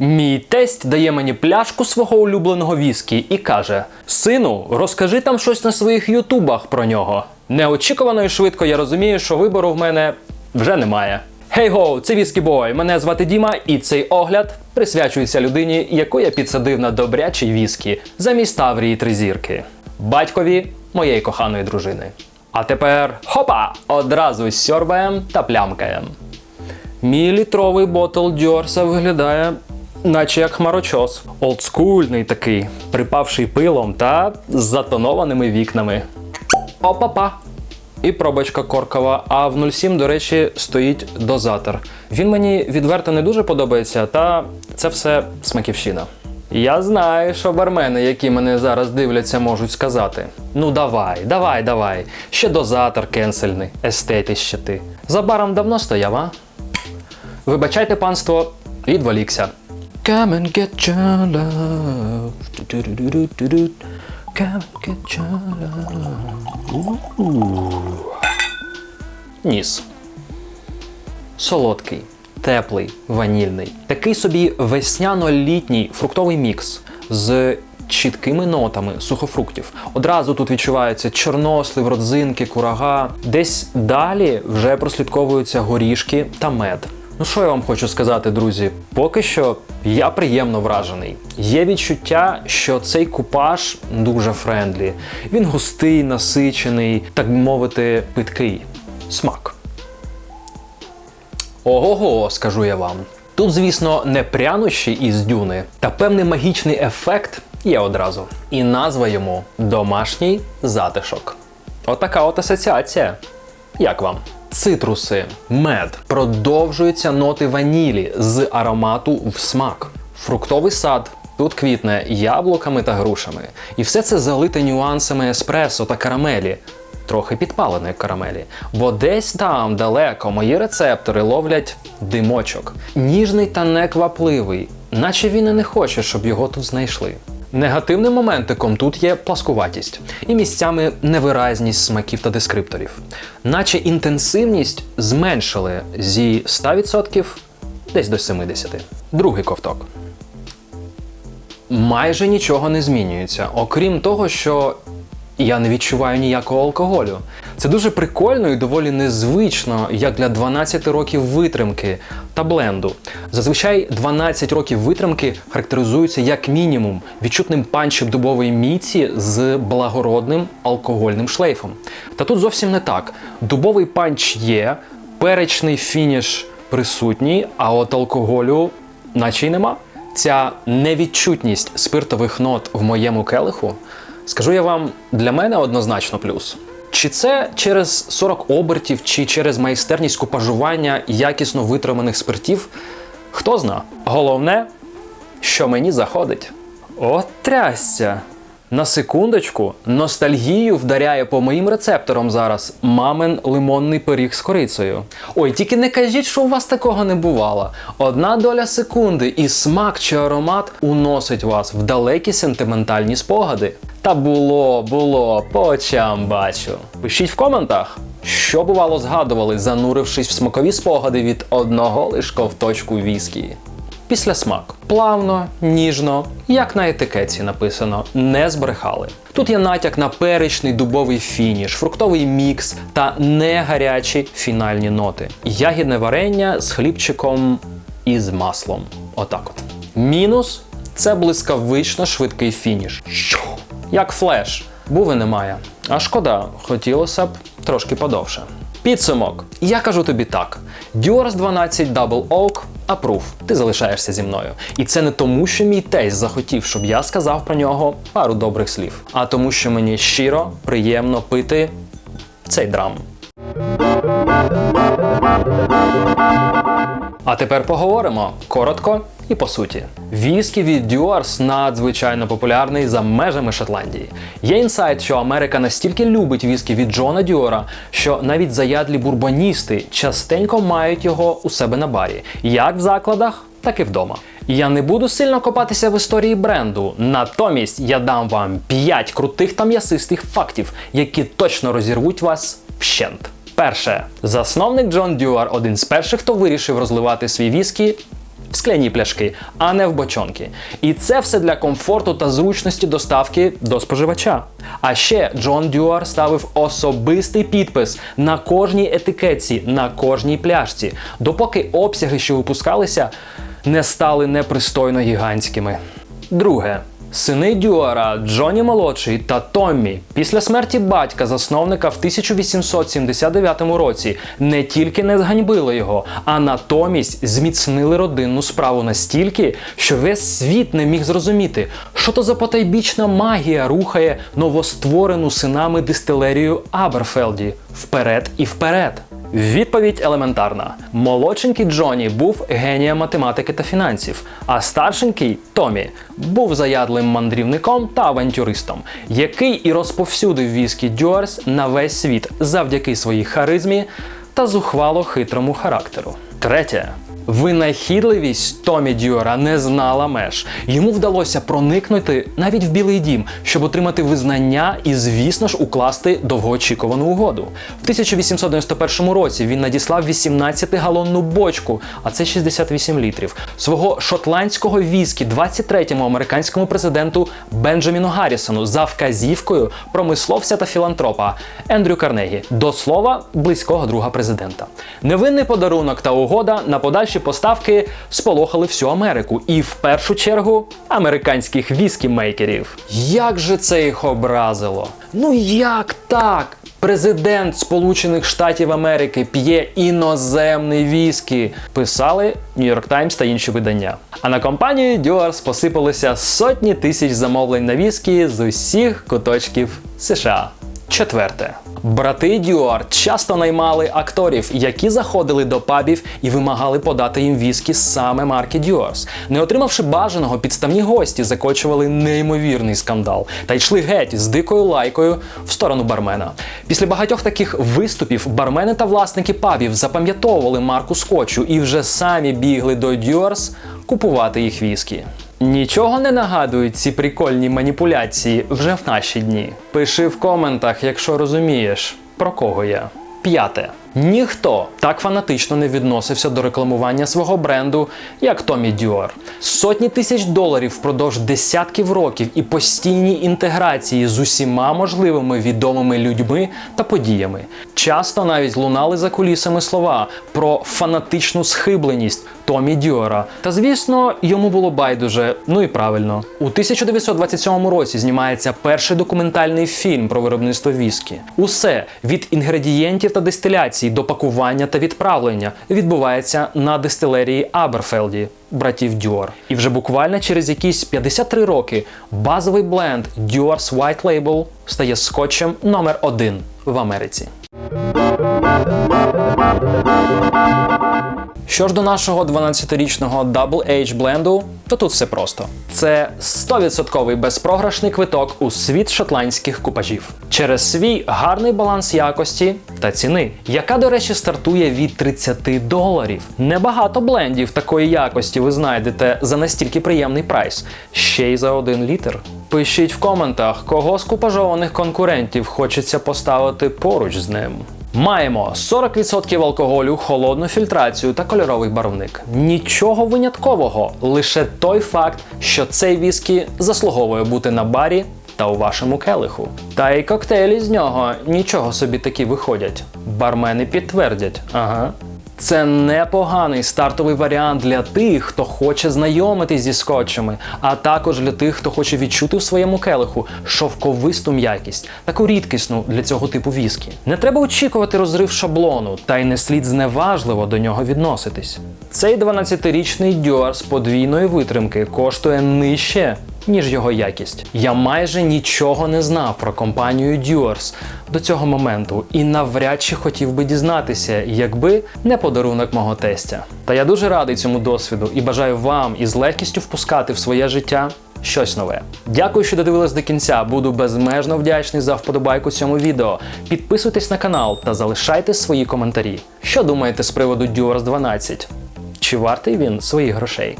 Мій тесть дає мені пляшку свого улюбленого віскі і каже: Сину, розкажи там щось на своїх ютубах про нього. Неочікувано і швидко я розумію, що вибору в мене вже немає. Хей гоу, це Віскі Бой. Мене звати Діма, і цей огляд присвячується людині, яку я підсадив на добрячий віскі замість Таврії Тризірки, батькові моєї коханої дружини. А тепер хопа! Одразу сьорбаєм та плямкаєм. Мій літровий ботл Дьорса виглядає, наче як хмарочос. Олдскульний такий, припавший пилом та з затонованими вікнами. Опа-па! І пробочка коркова. А в 07, до речі, стоїть дозатор. Він мені відверто не дуже подобається, та це все смаківщина. Я знаю, що бармени, які мене зараз дивляться, можуть сказати: ну давай, давай, давай. Ще дозатор кенсельний, естети ще ти. За давно стояв, а? Вибачайте, панство, відволікся. Come and get your love. Come and get your love. Ніс. Солодкий, теплий, ванільний. Такий собі весняно-літній фруктовий мікс з чіткими нотами сухофруктів. Одразу тут відчувається чорнослив, родзинки, курага. Десь далі вже прослідковуються горішки та мед. Ну що я вам хочу сказати, друзі? Поки що я приємно вражений. Є відчуття, що цей купаж дуже френдлі. Він густий, насичений, так би мовити, питкий. Смак. Ого-го, скажу я вам. Тут, звісно, не прянощі із дюни, та певний магічний ефект є одразу. І назва йому домашній затишок. Отака от асоціація. Як вам? Цитруси, мед, продовжуються ноти ванілі з аромату в смак. Фруктовий сад. Тут квітне яблуками та грушами. І все це залите нюансами еспресо та карамелі, трохи підпаленої карамелі. Бо десь там далеко мої рецептори ловлять димочок. Ніжний та неквапливий, наче він і не хоче, щоб його тут знайшли. Негативним моментиком тут є пласкуватість і місцями невиразність смаків та дескрипторів, наче інтенсивність зменшили зі 100% десь до 70%. Другий ковток. Майже нічого не змінюється, окрім того, що я не відчуваю ніякого алкоголю. Це дуже прикольно і доволі незвично, як для 12 років витримки та бленду. Зазвичай 12 років витримки характеризуються як мінімум відчутним панчем дубової міці з благородним алкогольним шлейфом. Та тут зовсім не так. Дубовий панч є, перечний фініш присутній, а от алкоголю наче й нема. Ця невідчутність спиртових нот в моєму келиху, скажу я вам, для мене однозначно плюс. Чи це через 40 обертів, чи через майстерність купажування якісно витриманих спиртів? Хто зна. Головне, що мені заходить. От трясся! На секундочку, ностальгію вдаряє по моїм рецепторам зараз мамин лимонний пиріг з корицею. Ой, тільки не кажіть, що у вас такого не бувало. Одна доля секунди і смак чи аромат уносить вас в далекі сентиментальні спогади. Та було, було, по очам бачу. Пишіть в коментах, що бувало згадували, занурившись в смакові спогади від одного лиш ковточку віскі. Після смак. Плавно, ніжно, як на етикетці написано, не збрехали. Тут є натяк на перечний дубовий фініш, фруктовий мікс та не гарячі фінальні ноти. Ягідне варення з хлібчиком і з маслом. Отак от. Мінус це блискавично швидкий фініш. Як флеш. Був і немає. А шкода, хотілося б трошки подовше. Підсумок. Я кажу тобі так: Dior's 12 Double Oak Approve. Ти залишаєшся зі мною. І це не тому, що мій тесть захотів, щоб я сказав про нього пару добрих слів, а тому, що мені щиро приємно пити цей драм. А тепер поговоримо коротко і по суті. Віскі від Дюарс надзвичайно популярний за межами Шотландії. Є інсайт, що Америка настільки любить віскі від Джона Дюора, що навіть заядлі бурбоністи частенько мають його у себе на барі, як в закладах, так і вдома. Я не буду сильно копатися в історії бренду, натомість я дам вам 5 крутих та м'ясистих фактів, які точно розірвуть вас вщент. Перше, засновник Джон Дюар один з перших, хто вирішив розливати свій віскі в скляні пляшки, а не в бочонки. І це все для комфорту та зручності доставки до споживача. А ще Джон Дюар ставив особистий підпис на кожній етикетці, на кожній пляшці, допоки обсяги, що випускалися, не стали непристойно гігантськими. Друге. Сини Дюара, Джоні Молодший та Томмі після смерті батька засновника в 1879 році не тільки не зганьбили його, а натомість зміцнили родинну справу настільки, що весь світ не міг зрозуміти, що то за потайбічна магія рухає новостворену синами дистилерію Аберфелді вперед і вперед. Відповідь елементарна: молодшенький Джоні був генієм математики та фінансів, а старшенький Томі був заядлим мандрівником та авантюристом, який і розповсюдив віскі Дюарс на весь світ завдяки своїй харизмі та зухвало хитрому характеру. Третє. Винахідливість Томі Дюра не знала меж. Йому вдалося проникнути навіть в Білий Дім, щоб отримати визнання і, звісно ж, укласти довгоочікувану угоду. В 1891 році він надіслав 18-галонну бочку, а це 68 літрів, свого шотландського віскі 23-му американському президенту Бенджаміну Гаррісону за вказівкою промисловця та філантропа Ендрю Карнегі, до слова, близького друга президента. Невинний подарунок та угода на подальші поставки сполохали всю Америку і в першу чергу американських віскі-мейкерів. Як же це їх образило? Ну як так? Президент Сполучених Штатів Америки п'є іноземний віскі, писали Нью-Йорк Таймс та інші видання. А на компанію Дюарс посипалися сотні тисяч замовлень на віскі з усіх куточків США. Четверте. Брати Дюар часто наймали акторів, які заходили до пабів і вимагали подати їм віскі саме марки Дюарс. Не отримавши бажаного, підставні гості закочували неймовірний скандал та йшли геть з дикою лайкою в сторону бармена. Після багатьох таких виступів бармени та власники пабів запам'ятовували марку скотчу і вже самі бігли до Дюарс купувати їх віскі. Нічого не нагадують ці прикольні маніпуляції вже в наші дні. Пиши в коментах, якщо розумієш, про кого я. П'яте. Ніхто так фанатично не відносився до рекламування свого бренду, як Томі Дюар. Сотні тисяч доларів впродовж десятків років і постійні інтеграції з усіма можливими відомими людьми та подіями. Часто навіть лунали за кулісами слова про фанатичну схибленість Томі Дюара. Та звісно, йому було байдуже. Ну і правильно. У 1927 році знімається перший документальний фільм про виробництво віскі. Усе від інгредієнтів та дистиляції до пакування та відправлення відбувається на дистилерії Аберфелді братів Дюар. І вже буквально через якісь 53 роки базовий бленд Dior's White Label стає скотчем номер один в Америці. Що ж до нашого 12-річного Double H бленду, то тут все просто. Це 100% безпрограшний квиток у світ шотландських купажів через свій гарний баланс якості та ціни, яка, до речі, стартує від 30 доларів. Небагато блендів такої якості ви знайдете за настільки приємний прайс, ще й за один літр. Пишіть в коментах, кого з купажованих конкурентів хочеться поставити поруч з ним. Маємо 40% алкоголю, холодну фільтрацію та кольоровий барвник. Нічого виняткового, лише той факт, що цей віскі заслуговує бути на барі та у вашому келиху. Та й коктейлі з нього нічого собі такі виходять. Бармени підтвердять, ага. Це непоганий стартовий варіант для тих, хто хоче знайомитись зі скотчами, а також для тих, хто хоче відчути в своєму келиху шовковисту м'якість, таку рідкісну для цього типу віскі. Не треба очікувати розрив шаблону, та й не слід зневажливо до нього відноситись. Цей 12-річний дюар з подвійної витримки коштує нижче. Ніж його якість. Я майже нічого не знав про компанію Duars до цього моменту і навряд чи хотів би дізнатися, якби не подарунок мого тестя. Та я дуже радий цьому досвіду і бажаю вам із легкістю впускати в своє життя щось нове. Дякую, що додивились до кінця. Буду безмежно вдячний за вподобайку цьому відео. Підписуйтесь на канал та залишайте свої коментарі. Що думаєте з приводу Duars 12? Чи вартий він своїх грошей?